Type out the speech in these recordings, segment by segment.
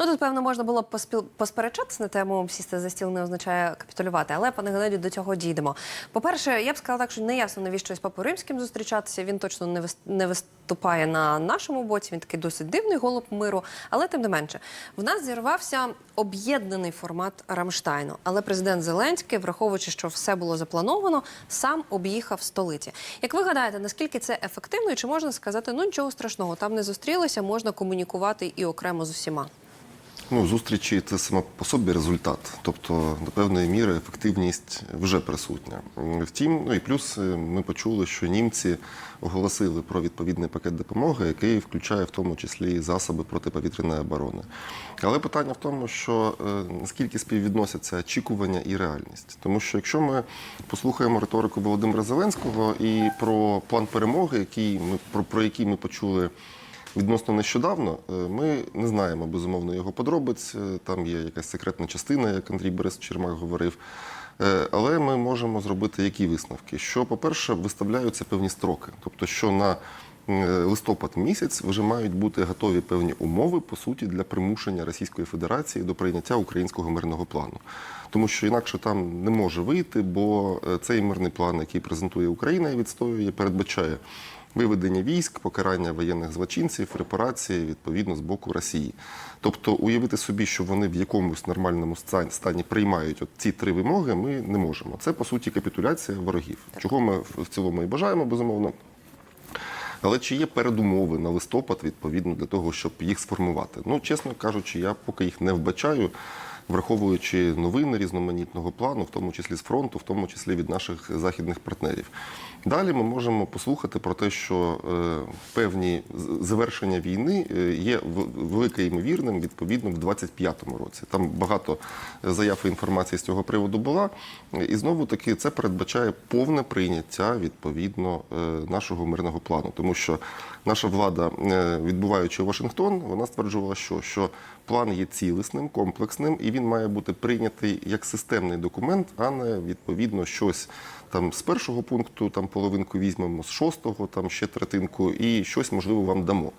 Ну тут певно можна було б поспіл... посперечатися на тему сісти за стіл не означає капітулювати, але пане Геннадію, до цього дійдемо. По-перше, я б сказала так, що не ясно, навіщо із папою римським зустрічатися. Він точно не вис- не виступає на нашому боці. Він такий досить дивний голуб миру. Але тим не менше, в нас зірвався об'єднаний формат Рамштайну. Але президент Зеленський, враховуючи, що все було заплановано, сам об'їхав столиці. Як ви гадаєте, наскільки це ефективно, і чи можна сказати, ну нічого страшного, там не зустрілися, можна комунікувати і окремо з усіма? Ну, зустрічі це саме по собі результат. Тобто, до певної міри ефективність вже присутня. Втім, ну і плюс е, ми почули, що німці оголосили про відповідний пакет допомоги, який включає в тому числі засоби протиповітряної оборони. Але питання в тому, що е, наскільки співвідносяться очікування і реальність. Тому що якщо ми послухаємо риторику Володимира Зеленського і про план перемоги, який ми про, про який ми почули. Відносно нещодавно е, ми не знаємо безумовно його подробиць. Е, Там є якась секретна частина, як Андрій Борис Чермак говорив. Е, Але ми можемо зробити які висновки? Що, по-перше, виставляються певні строки, тобто, що на листопад місяць вже мають бути готові певні умови по суті для примушення Російської Федерації до прийняття українського мирного плану. Тому що інакше там не може вийти, бо цей мирний план, який презентує Україна і відстоює, передбачає виведення військ, покарання воєнних злочинців, репарації відповідно з боку Росії. Тобто уявити собі, що вони в якомусь нормальному стані приймають от ці три вимоги, ми не можемо. Це по суті капітуляція ворогів, чого ми в цілому і бажаємо, безумовно. Але чи є передумови на листопад відповідно для того, щоб їх сформувати? Ну, чесно кажучи, я поки їх не вбачаю, враховуючи новини різноманітного плану, в тому числі з фронту, в тому числі від наших західних партнерів. Далі ми можемо послухати про те, що е, певні завершення війни е, є велике ймовірним відповідно в 25-му році. Там багато заяв і інформації з цього приводу була. І знову таки це передбачає повне прийняття відповідно е, нашого мирного плану, тому що наша влада, відбуваючи Вашингтон, вона стверджувала, що, що план є цілісним, комплексним, і він має бути прийнятий як системний документ, а не відповідно щось там з першого пункту, там половинку візьмемо, з шостого, там ще третинку, і щось можливо вам дамо.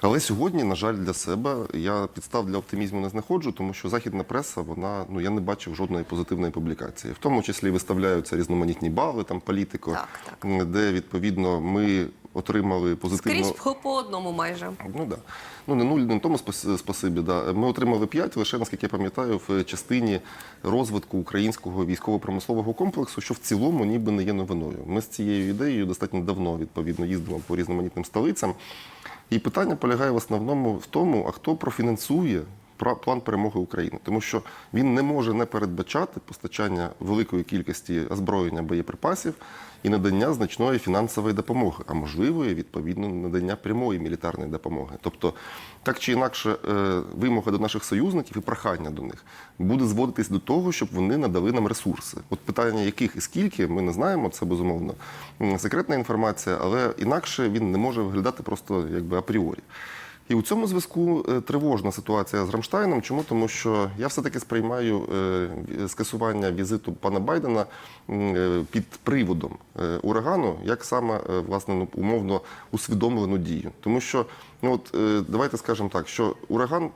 Але сьогодні, на жаль, для себе я підстав для оптимізму не знаходжу, тому що західна преса, вона ну я не бачив жодної позитивної публікації. В тому числі виставляються різноманітні бали, там політико, Так, так. де відповідно ми отримали позитивну. Скрізь по, одному майже. Ну да. Ну не нуль, не тому спас- спасибі. Да. Ми отримали 5, лише наскільки я пам'ятаю, в частині розвитку українського військово-промислового комплексу, що в цілому ніби не є новиною. Ми з цією ідеєю достатньо давно відповідно їздимо по різноманітним столицям. І питання полягає в основному в тому, а хто профінансує план перемоги України, тому що він не може не передбачати постачання великої кількості озброєння боєприпасів і надання значної фінансової допомоги, а можливо, і відповідно надання прямої мілітарної допомоги. Тобто, так чи інакше, е, вимога до наших союзників і прохання до них буде зводитись до того, щоб вони надали нам ресурси. От питання яких і скільки ми не знаємо, це безумовно секретна інформація, але інакше він не може виглядати просто якби апріорі. І у цьому зв'язку е, тривожна ситуація з Рамштайном. Чому? Тому що я все-таки сприймаю е, скасування візиту пана Байдена е, під приводом урагану, як саме власне ну, умовно усвідомлену дію. Тому що ну от давайте скажемо так, що ураган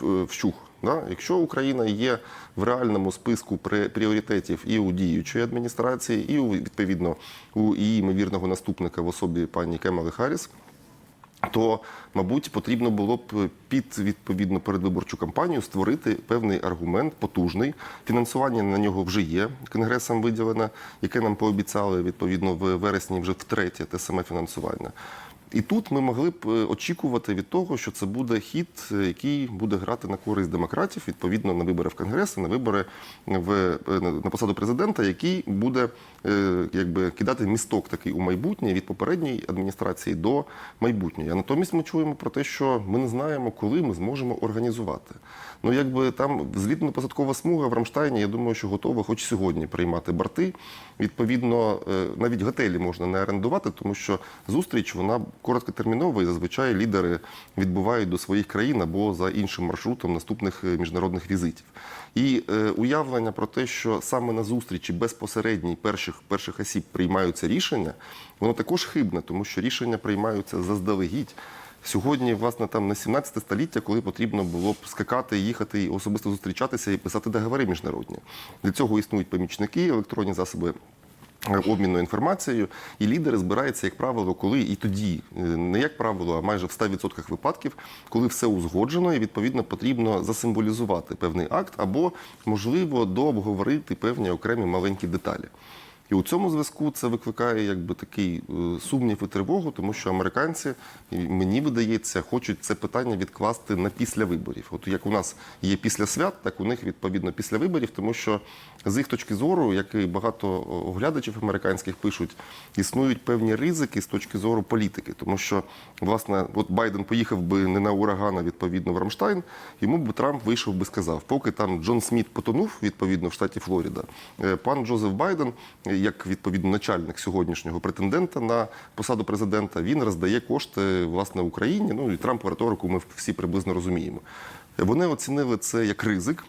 вщух. Да? Якщо Україна є в реальному списку пріоритетів і у діючої адміністрації, і у відповідно у її ймовірного наступника в особі пані Кемали Харріс, то, мабуть, потрібно було б під відповідну передвиборчу кампанію створити певний аргумент потужний. Фінансування на нього вже є. Конгресом виділене, яке нам пообіцяли відповідно в вересні вже втретє те саме фінансування. І тут ми могли б е, очікувати від того, що це буде хід, е, який буде грати на користь демократів, відповідно на вибори в Конгрес, на вибори в е, на посаду президента, який буде якби кидати місток такий у майбутнє від попередньої адміністрації до майбутньої. А натомість ми чуємо про те, що ми не знаємо, коли ми зможемо організувати. Ну якби там злітно-посадкова смуга в Рамштайні, я думаю, що готова хоч сьогодні приймати борти. Відповідно, навіть готелі можна не орендувати, тому що зустріч вона короткотермінова і зазвичай лідери відбувають до своїх країн або за іншим маршрутом наступних е, міжнародних візитів. І е, уявлення про те, що саме на зустрічі безпосередній перших перших осіб приймаються рішення, воно також хибне, тому що рішення приймаються заздалегідь. Сьогодні, власне, там не 17 століття, коли потрібно було б скакати, їхати і особисто зустрічатися і писати договори міжнародні. Для цього існують помічники, електронні засоби. Обміну інформацією, і лідери збираються, як правило, коли і тоді, е, не як правило, а майже в 100% випадків, коли все узгоджено, і відповідно потрібно засимволізувати певний акт або, можливо, дообговорити певні окремі маленькі деталі. І у цьому зв'язку це викликає якби такий е, сумнів і тривогу, тому що американці, мені видається, хочуть це питання відкласти на після виборів. От як у нас є після свят, так у них відповідно після виборів, тому що з їх точки зору, як і багато оглядачів американських пишуть, існують певні ризики з точки зору політики, тому що власне, от Байден поїхав би не на ураган, а відповідно в Рамштайн, йому б Трамп вийшов би сказав, поки там Джон Сміт потонув відповідно в штаті Флорида, е, пан Джозеф Байден, як відповідно начальник сьогоднішнього претендента на посаду президента, він роздає кошти власне Україні. Ну і Трампу риторику ми всі приблизно розуміємо. Вони оцінили це як ризик.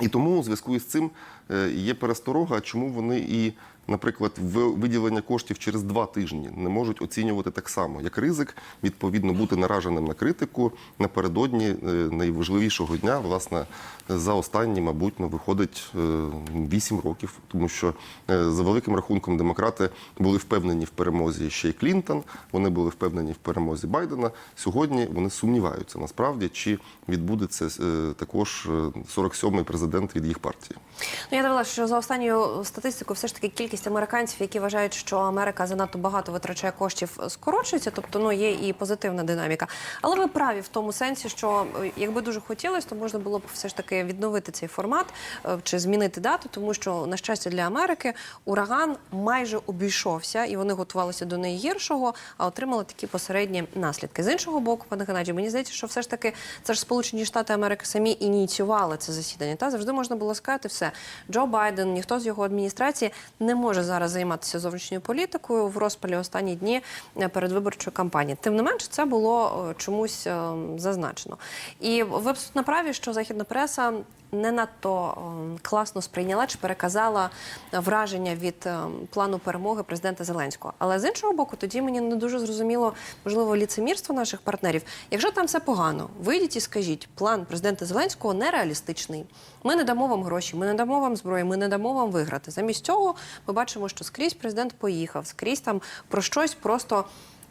І тому у зв'язку із цим е, є пересторога, чому вони і, наприклад, виділення коштів через два тижні не можуть оцінювати так само, як ризик, відповідно, бути нараженим на критику напередодні е, найважливішого дня, власне, за останні, мабуть, ну, виходить вісім років, тому що е, за великим рахунком демократи були впевнені в перемозі ще й Клінтон, вони були впевнені в перемозі Байдена. Сьогодні вони сумніваються насправді, чи відбудеться е, також е, 47-й президент від їх партії. Ну, я дивилася, що за останньою статистикою все ж таки кількість американців, які вважають, що Америка занадто багато витрачає коштів, скорочується. Тобто, ну є і позитивна динаміка. Але ви праві в тому сенсі, що е, якби дуже хотілося, то можна було б все ж таки відновити цей формат е, чи змінити дату, тому що на щастя для Америки ураган майже обійшовся, і вони готувалися до найгіршого, а отримали такі посередні наслідки. З іншого боку, пане Геннадію, мені здається, що все ж таки це ж Сполучені Штати Америки самі ініціювали це засідання. Та завжди можна було сказати все. Джо Байден, ніхто з його адміністрації не може зараз займатися зовнішньою політикою в розпалі останні дні е, передвиборчої кампанії. Тим не менше, це було е, чомусь е, зазначено. І ви абсолютно праві, що західна преса не надто е, класно сприйняла чи переказала враження від е, плану перемоги президента Зеленського. Але з іншого боку, тоді мені не дуже зрозуміло, можливо, ліцемірство наших партнерів. Якщо там все погано, вийдіть і скажіть, план президента Зеленського нереалістичний. Ми не дамо вам гроші, ми не дамо вам зброї, ми не дамо вам виграти. Замість цього ми бачимо, що скрізь президент поїхав, скрізь там про щось просто.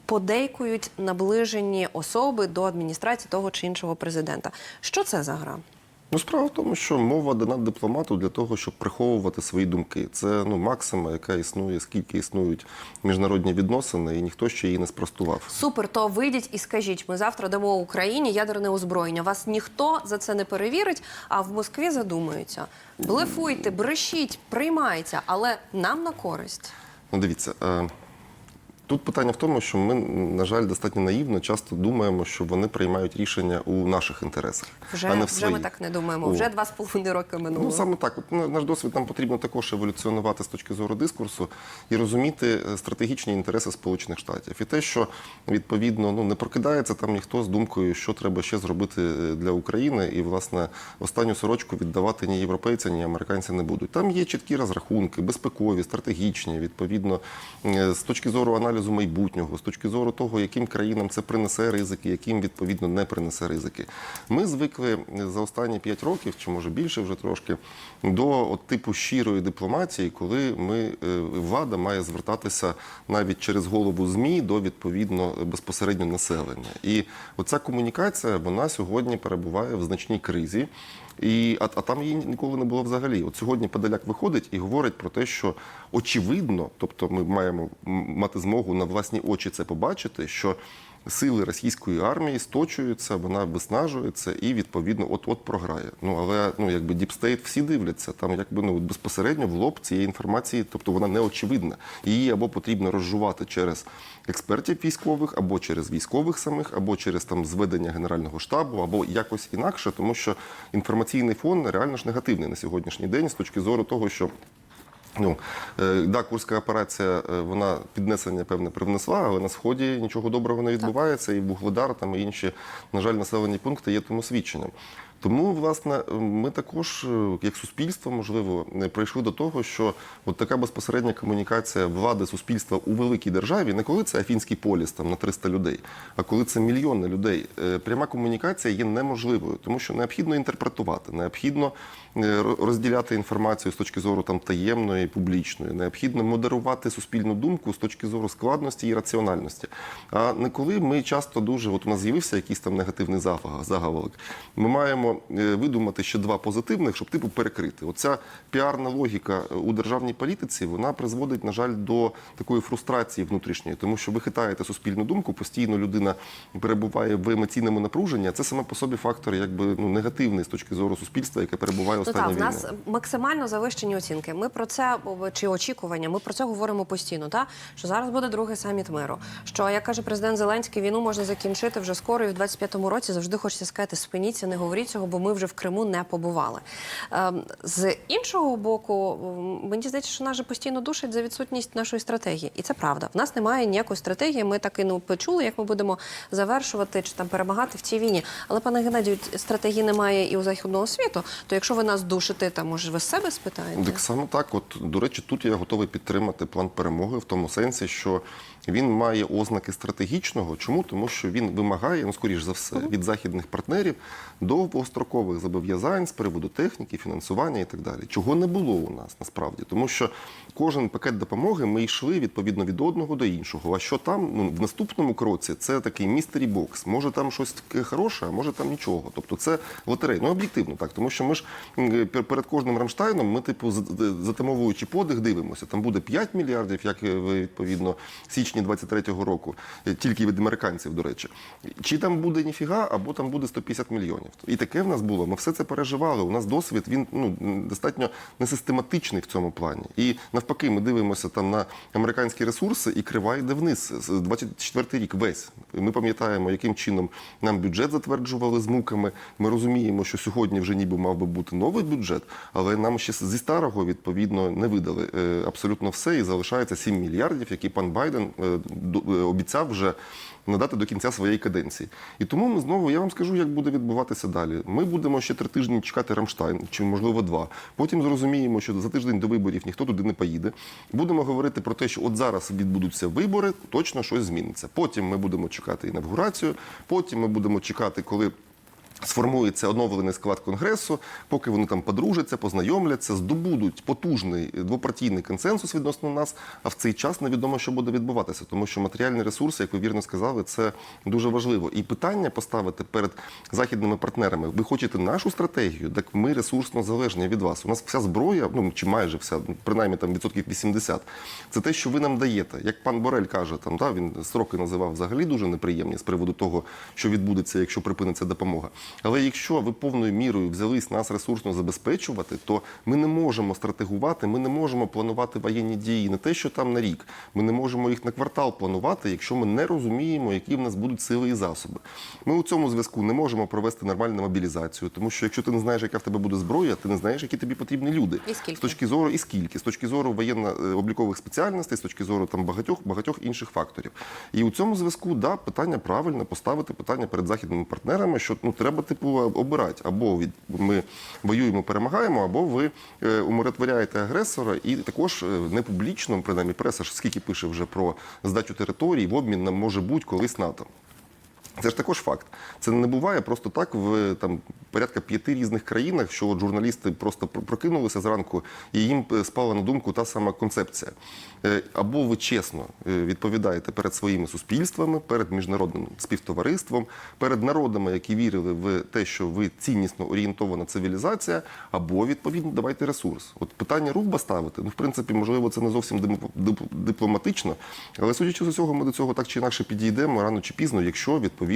Подейкують наближені особи до адміністрації того чи іншого президента. Що це за гра? Ну, справа в тому, що мова дана дипломату для того, щоб приховувати свої думки. Це ну максима, яка існує, скільки існують міжнародні відносини, і ніхто ще її не спростував. Супер, то вийдіть і скажіть, ми завтра дамо Україні ядерне озброєння. Вас ніхто за це не перевірить, а в Москві задумаються. Блефуйте, брешіть, приймайте, але нам на користь. Ну, дивіться. е, Тут питання в тому, що ми, на жаль, достатньо наївно часто думаємо, що вони приймають рішення у наших інтересах, Вже, а не в вже ми так не думаємо. О. Вже два з половиною роки минуло. Ну саме так. От ну, наш досвід нам потрібно також еволюціонувати з точки зору дискурсу і розуміти е, стратегічні інтереси Сполучених Штатів. І те, що відповідно ну не прокидається там ніхто з думкою, що треба ще зробити е, для України, і власне останню сорочку віддавати ні європейці, ні американці не будуть. Там є чіткі розрахунки, безпекові, стратегічні, відповідно е, з точки зору аналізу майбутнього, з точки зору того, яким країнам це принесе ризики, яким відповідно не принесе ризики. Ми звикли за останні 5 років, чи може більше вже трошки, до от типу щирої дипломатії, коли ми е, влада має звертатися навіть через голову змі до відповідно безпосередньо населення. І оця комунікація вона сьогодні перебуває в значній кризі. І, а, а там її ніколи не було взагалі. От сьогодні Подоляк виходить і говорить про те, що очевидно, тобто ми маємо мати змогу на власні очі це побачити, що сили російської армії сточуються, вона виснажується і відповідно от-от програє. Ну але ну якби діпстейт всі дивляться. Там якби ну безпосередньо в лоб цієї інформації, тобто вона не очевидна. Її або потрібно розжувати через експертів військових, або через військових самих, або через там зведення генерального штабу, або якось інакше, тому що інформаційний фон реально ж негативний на сьогоднішній день з точки зору того, що. Ну, е, да, курська операція, е, вона піднесення певне привнесла, але на сході нічого доброго не відбувається, і Вугледар там і інші, на жаль, населені пункти є тому свідченням. Тому, власне, ми також, е, як суспільство, можливо, прийшли до того, що от така безпосередня комунікація влади суспільства у великій державі, не коли це Афінський поліс там на 300 людей, а коли це мільйони людей, е, пряма комунікація є неможливою, тому що необхідно інтерпретувати, необхідно е, розділяти інформацію з точки зору там таємної публічної, необхідно модерувати суспільну думку з точки зору складності і раціональності. А не коли ми часто дуже, от у нас з'явився якийсь там негативний заголовок, ми маємо е, видумати ще два позитивних, щоб типу перекрити. Оця піарна логіка е, у державній політиці вона призводить, на жаль, до такої фрустрації внутрішньої, тому що ви хитаєте суспільну думку, постійно людина перебуває в емоційному напруженні. а Це саме по собі фактор, якби ну негативний з точки зору суспільства, яке перебуває Ну останнє так, війни. нас максимально завищені оцінки. Ми про це чи очікування. Ми про це говоримо постійно. Та що зараз буде другий саміт миру. Що як каже президент Зеленський, війну можна закінчити вже скоро, і в 25-му році завжди хочеться сказати, спиніться, не говоріть цього, бо ми вже в Криму не побували. Ем, з іншого боку, мені здається, що нас же постійно душить за відсутність нашої стратегії, і це правда. В нас немає ніякої стратегії. Ми так і не почули, як ми будемо завершувати чи там перемагати в цій війні. Але пане Геннадію, стратегії немає і у західного світу. То якщо ви нас душите, то може ви з себе спитаєте? Так само так. От до речі, тут я готовий підтримати план перемоги в тому сенсі, що він має ознаки стратегічного. Чому? Тому що він вимагає, ну скоріш за все, від західних партнерів довгострокових зобов'язань з приводу техніки, фінансування і так далі. Чого не було у нас насправді, тому що кожен пакет допомоги ми йшли відповідно від одного до іншого. А що там ну, в наступному кроці це такий містері бокс. Може там щось таке хороше, а може там нічого. Тобто це лотерея. Ну об'єктивно так, тому що ми ж перед кожним Рамштайном ми, типу, затамовуючи подих, дивимося. Там буде 5 мільярдів, як е, відповідно в січні 23-го року, е, тільки від американців, до речі. Чи там буде ніфіга, або там буде 150 мільйонів. І таке в нас було. Ми все це переживали. У нас досвід він ну достатньо несистематичний в цьому плані. І навпаки, ми дивимося там на американські ресурси, і крива йде вниз. З 24 рік весь. Ми пам'ятаємо, яким чином нам бюджет затверджували з муками. Ми розуміємо, що сьогодні вже ніби мав би бути новий бюджет, але нам ще зі старого відповідно не видали е, абсолютно все, і залишається 7 мільярдів, які пан Байден е, е, обіцяв вже надати до кінця своєї каденції. І тому ми знову я вам скажу, як буде відбуватися далі. Ми будемо ще три тижні чекати Рамштайн, чи можливо два. Потім зрозуміємо, що за тиждень до виборів ніхто туди не поїде. Будемо говорити про те, що от зараз відбудуться вибори, точно щось зміниться. Потім ми будемо чекати інавгурацію, потім ми будемо чекати, коли. Сформується оновлений склад конгресу, поки вони там подружаться, познайомляться, здобудуть потужний двопартійний консенсус відносно нас. А в цей час невідомо, що буде відбуватися, тому що матеріальні ресурси, як ви вірно сказали, це дуже важливо. І питання поставити перед західними партнерами: ви хочете нашу стратегію, так ми ресурсно залежні від вас. У нас вся зброя, ну чи майже вся, принаймні там відсотків 80, Це те, що ви нам даєте. Як пан Борель каже, там да він строки називав взагалі дуже неприємні з приводу того, що відбудеться, якщо припиниться допомога. Але якщо ви повною мірою взялись нас ресурсно забезпечувати, то ми не можемо стратегувати, ми не можемо планувати воєнні дії не те, що там на рік. Ми не можемо їх на квартал планувати, якщо ми не розуміємо, які в нас будуть сили і засоби. Ми у цьому зв'язку не можемо провести нормальну мобілізацію, тому що якщо ти не знаєш, яка в тебе буде зброя, ти не знаєш, які тобі потрібні люди. І скільки? З точки зору і скільки, з точки зору воєнно-облікових спеціальностей, з точки зору там багатьох багатьох інших факторів. І у цьому зв'язку да питання правильно поставити питання перед західними партнерами, що ну треба типу обирати або від ми воюємо, перемагаємо, або ви е, умиротворяєте агресора, і також е, не публічно, принаймні преса ж скільки пише вже про здачу територій в обмін на може бути колись НАТО. Це ж також факт. Це не буває просто так в там порядка п'яти різних країнах, що от журналісти просто прокинулися зранку і їм е, спала на думку та сама концепція. Е, Або ви чесно е, відповідаєте перед своїми суспільствами, перед міжнародним співтовариством, перед народами, які вірили в те, що ви ціннісно орієнтована цивілізація, або відповідно давайте ресурс. От питання рубба ставити, ну в принципі, можливо, це не зовсім дипломатично, але судячи з усього, ми до цього так чи інакше підійдемо рано чи пізно, якщо відповідно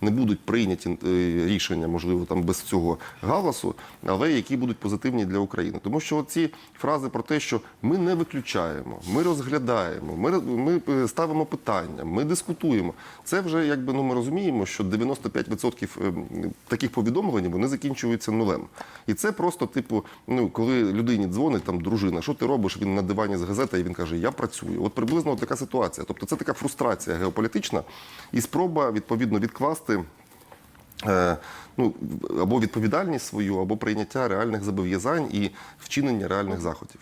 не будуть прийняті е, рішення, можливо, там без цього галасу, але які будуть позитивні для України. Тому що ці фрази про те, що ми не виключаємо, ми розглядаємо, ми, ми е, ставимо питання, ми дискутуємо. Це вже якби ну ми розуміємо, що 95% е, таких повідомлень вони закінчуються нулем. І це просто, типу, ну коли людині дзвонить там дружина, що ти робиш? Він на дивані з газети, і він каже, я працюю. От приблизно така ситуація. Тобто це така фрустрація геополітична і спроба відповідно відкласти е, ну, або відповідальність свою, або прийняття реальних зобов'язань і вчинення реальних заходів.